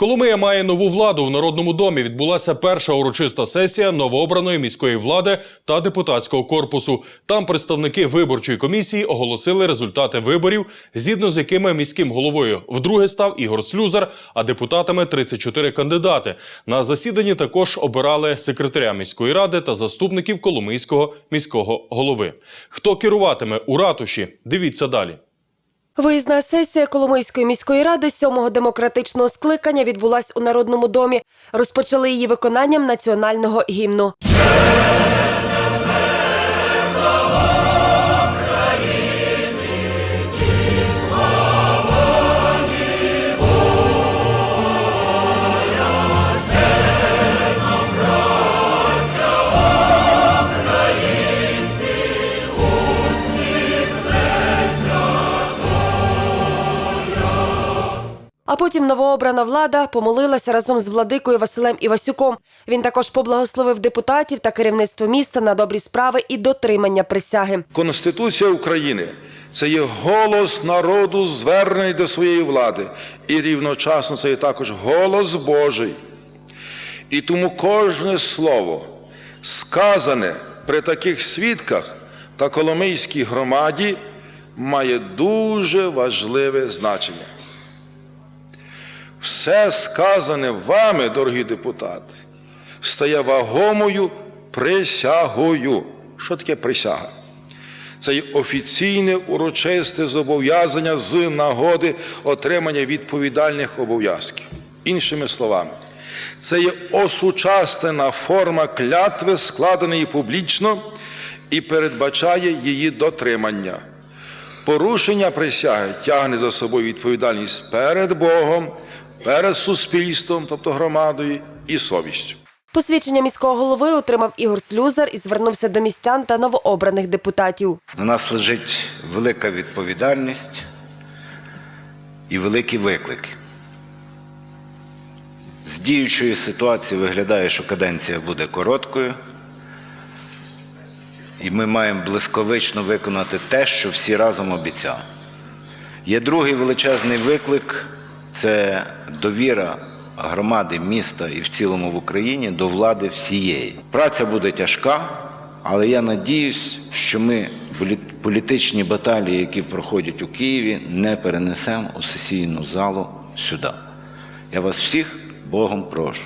Коломия має нову владу в Народному домі. Відбулася перша урочиста сесія новообраної міської влади та депутатського корпусу. Там представники виборчої комісії оголосили результати виборів, згідно з якими міським головою вдруге став Ігор Слюзар, а депутатами 34 кандидати. На засіданні також обирали секретаря міської ради та заступників Коломийського міського голови. Хто керуватиме у ратуші? Дивіться далі. Виїзна сесія Коломийської міської ради сьомого демократичного скликання відбулась у Народному домі. Розпочали її виконанням національного гімну. А потім новообрана влада помолилася разом з владикою Василем Івасюком. Він також поблагословив депутатів та керівництво міста на добрі справи і дотримання присяги. Конституція України це є голос народу, звернений до своєї влади, і рівночасно це є також голос Божий. І тому кожне слово, сказане при таких свідках та Коломийській громаді, має дуже важливе значення. Все сказане вами, дорогі депутати, стає вагомою присягою. Що таке присяга? Це є офіційне урочисте зобов'язання з нагоди отримання відповідальних обов'язків. Іншими словами, це є осучаснена форма клятви, складеної публічно і передбачає її дотримання. Порушення присяги тягне за собою відповідальність перед Богом, перед суспільством, тобто громадою, і совістю. Посвідчення міського голови отримав Ігор Слюзар і звернувся до містян та новообраних депутатів. На нас лежить велика відповідальність і великі виклики. З діючої ситуації виглядає, що каденція буде короткою, і ми маємо блискавично виконати те, що всі разом обіцяли. Є другий величезний виклик це довіра громади, міста і в цілому в Україні до влади всієї. Праця буде тяжка, але я надіюсь, що ми політичні баталії, які проходять у Києві, не перенесемо у сесійну залу сюди. Я вас всіх Богом прошу.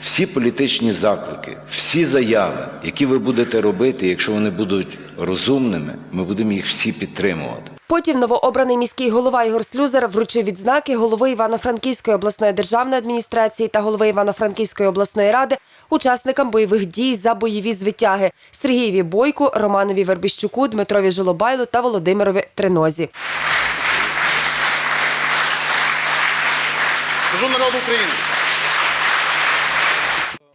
Всі політичні заклики, всі заяви, які ви будете робити, якщо вони будуть розумними, ми будемо їх всі підтримувати. Потім новообраний міський голова Ігор Слюзар вручив відзнаки голови Івано-Франківської обласної державної адміністрації та голови Івано-Франківської обласної ради учасникам бойових дій за бойові звитяги Сергієві Бойку, Романові Вербіщуку, Дмитрові Жолобайлу та Володимирові Тринозі. Служу народу України.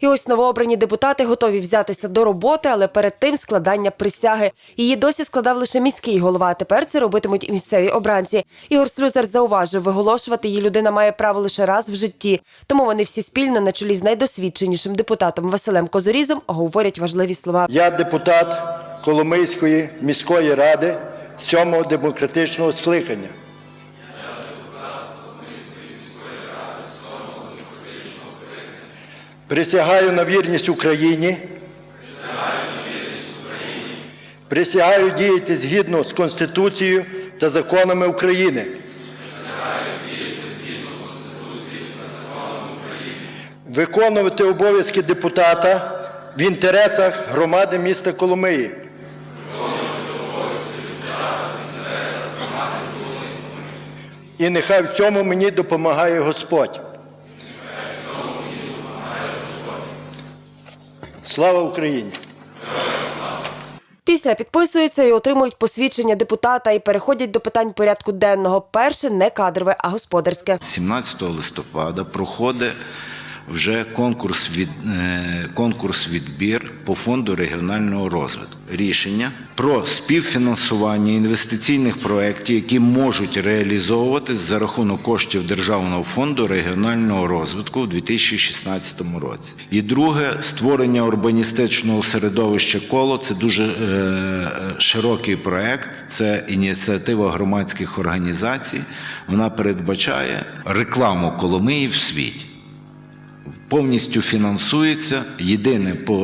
І ось новообрані депутати готові взятися до роботи, але перед тим складання присяги. Її досі складав лише міський голова. А тепер це робитимуть і місцеві обранці. Ігор Слюзар зауважив, виголошувати її людина має право лише раз в житті. Тому вони всі спільно на чолі з найдосвідченішим депутатом Василем Козорізом говорять важливі слова. Я депутат Коломийської міської ради сьомого демократичного скликання. Присягаю на вірність Україні. Присягаю діяти згідно з Конституцією та законами України. Виконувати обов'язки депутата в інтересах громади міста Коломиї. І нехай в цьому мені допомагає Господь. Слава Україні! Після підписуються і отримують посвідчення депутата і переходять до питань порядку денного. Перше не кадрове, а господарське. 17 листопада проходить вже конкурс від е, конкурс відбір по фонду регіонального розвитку. Рішення про співфінансування інвестиційних проєктів, які можуть реалізовуватись за рахунок коштів Державного фонду регіонального розвитку у 2016 році. І друге створення урбаністичного середовища коло це дуже е, широкий проєкт. Це ініціатива громадських організацій. Вона передбачає рекламу Коломиї в світі повністю фінансується. Єдине по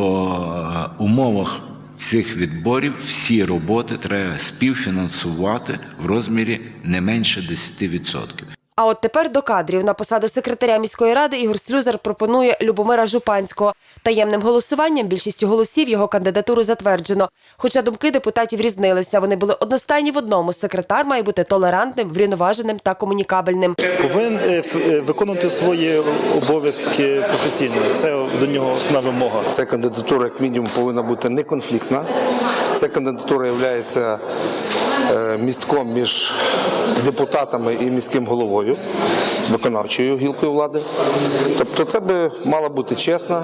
е, умовах цих відборів всі роботи треба співфінансувати в розмірі не менше 10%. А от тепер до кадрів на посаду секретаря міської ради Ігор Слюзар пропонує Любомира Жупанського. Таємним голосуванням більшістю голосів його кандидатуру затверджено. Хоча думки депутатів різнилися. Вони були одностайні в одному. Секретар має бути толерантним, врівноваженим та комунікабельним. повинен е, е, виконувати свої обов'язки професійно. Це до нього основна вимога. Ця кандидатура, як мінімум, повинна бути неконфліктна. Ця кандидатура є містком між депутатами і міським головою, виконавчою гілкою влади. Тобто, це би мала бути чесна,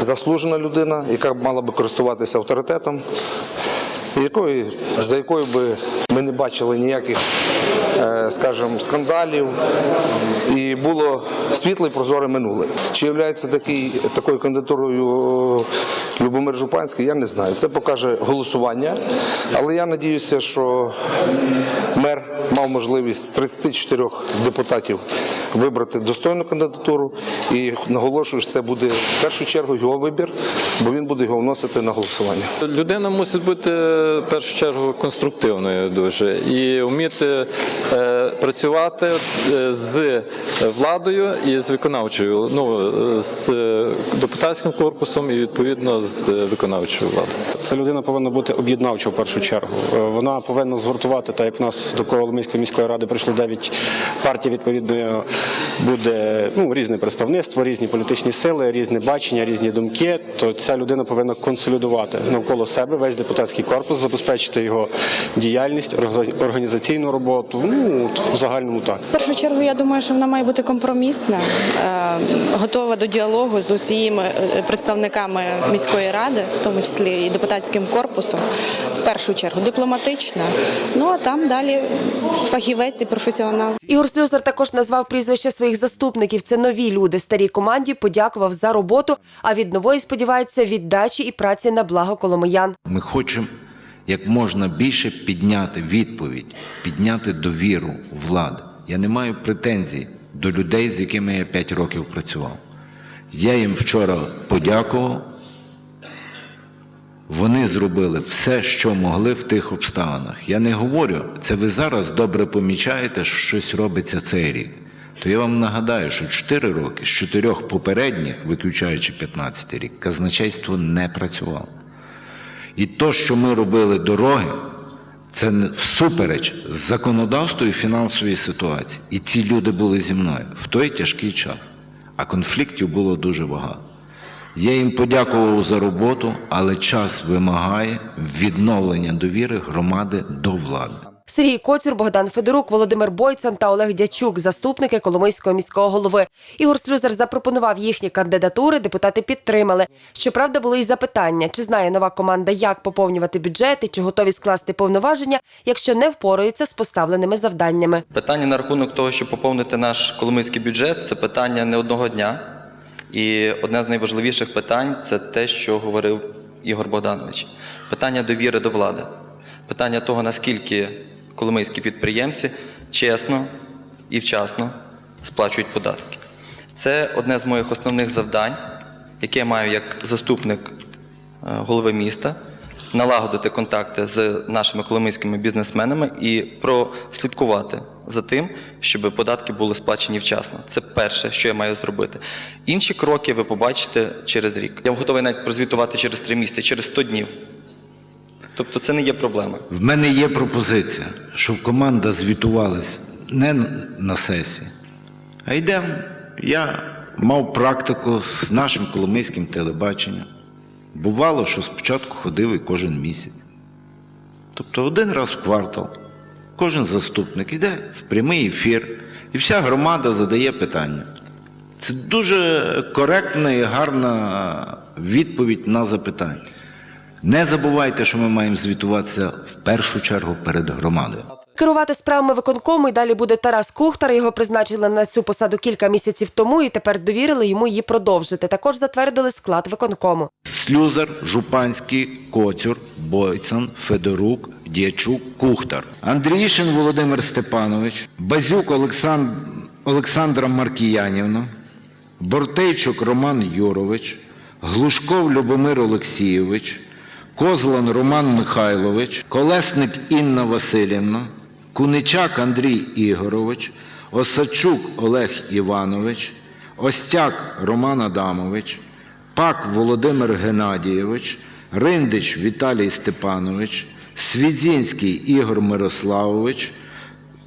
заслужена людина, яка мала би користуватися авторитетом, якої, за якою би ми не бачили ніяких, е, скажімо, скандалів, і було світле і прозоре минуле. Чи є такий, такою кандидатурою е, Любомир Жупанський, я не знаю. Це покаже голосування. Але я надіюся, що мер мав можливість з 34 депутатів вибрати достойну кандидатуру. І наголошую, що це буде в першу чергу його вибір, бо він буде його вносити на голосування. Людина мусить бути в першу чергу конструктивною дуже і вміти е, працювати е, з владою і з виконавчою, ну е, з депутатським корпусом і відповідно з виконавчою владою. Ця людина повинна бути об'єднавча в першу чергу. Е, Вона повинна згуртувати, так як в нас до Коломийської міської ради прийшло 9 партій, відповідно буде ну, різне представництво, різні політичні сили, різне бачення, різні думки. То ця людина повинна консолідувати навколо себе весь депутатський корпус, забезпечити його діяльність, організа- організаційну роботу. Ну от в загальному так. В першу чергу, я думаю, що вона має бути компромісна, е, готова до діалогу з усіма е, представниками міської ради, в тому числі і депутатським корпусом. В першу чергу дипломатична. Ну а там далі фахівець і професіонал. Ігор Слюсар також назвав прізвища своїх заступників. Це нові люди. Старій команді подякував за роботу. А від нової сподівається віддачі і праці на благо коломиян. Ми хочемо як можна більше підняти відповідь, підняти довіру влади. Я не маю претензій до людей, з якими я 5 років працював. Я їм вчора подякував. Вони зробили все, що могли в тих обставинах. Я не говорю, це ви зараз добре помічаєте, що щось робиться цей рік. То я вам нагадаю, що 4 роки з чотирьох попередніх, виключаючи 15 рік, казначейство не працювало. І то, що ми робили дороги, це всупереч законодавству і фінансовій ситуації. І ці люди були зі мною в той тяжкий час. А конфліктів було дуже багато. Я їм подякував за роботу, але час вимагає відновлення довіри громади до влади. Сергій Коцюр, Богдан Федорук, Володимир Бойцан та Олег Дячук, заступники Коломийського міського голови. Ігор Слюзар запропонував їхні кандидатури. Депутати підтримали. Щоправда, були й запитання: чи знає нова команда, як поповнювати бюджети, чи готові скласти повноваження, якщо не впораються з поставленими завданнями. Питання на рахунок того, щоб поповнити наш коломийський бюджет, це питання не одного дня. І одне з найважливіших питань це те, що говорив Ігор Богданович. Питання довіри до влади, питання того, наскільки коломийські підприємці чесно і вчасно сплачують податки. Це одне з моїх основних завдань, яке я маю як заступник е, голови міста, налагодити контакти з нашими коломийськими бізнесменами і прослідкувати за тим, щоб податки були сплачені вчасно. Це перше, що я маю зробити. Інші кроки ви побачите через рік. Я готовий навіть прозвітувати через три місяці, через 100 днів. Тобто це не є проблема. В мене є пропозиція, щоб команда звітувалась не на сесії, а йдемо. Я мав практику з нашим коломийським телебаченням. Бувало, що спочатку ходив і кожен місяць. Тобто один раз в квартал кожен заступник йде в прямий ефір, і вся громада задає питання. Це дуже коректна і гарна відповідь на запитання. Не забувайте, що ми маємо звітуватися в першу чергу перед громадою. Керувати справами виконкому і далі буде Тарас Кухтар. Його призначили на цю посаду кілька місяців тому і тепер довірили йому її продовжити. Також затвердили склад виконкому. Слюзар, Жупанський, Коцюр, Бойцан, Федорук, Дячук, Кухтар. Андрійшин Володимир Степанович, Базюк Олександр, Олександра Маркіянівна, Бортейчук Роман Юрович, Глушков Любомир Олексійович, Козлан Роман Михайлович, Колесник Інна Васильівна, Куничак Андрій Ігорович, Осадчук Олег Іванович, Остяк Роман Адамович, Пак Володимир Геннадійович, Риндич Віталій Степанович, Свідзінський Ігор Мирославович,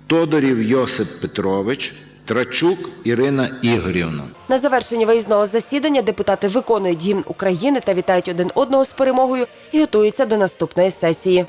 Тодорів Йосип Петрович, Трачук Ірина Ігорівна. На завершенні виїзного засідання депутати виконують гімн України та вітають один одного з перемогою і готуються до наступної сесії.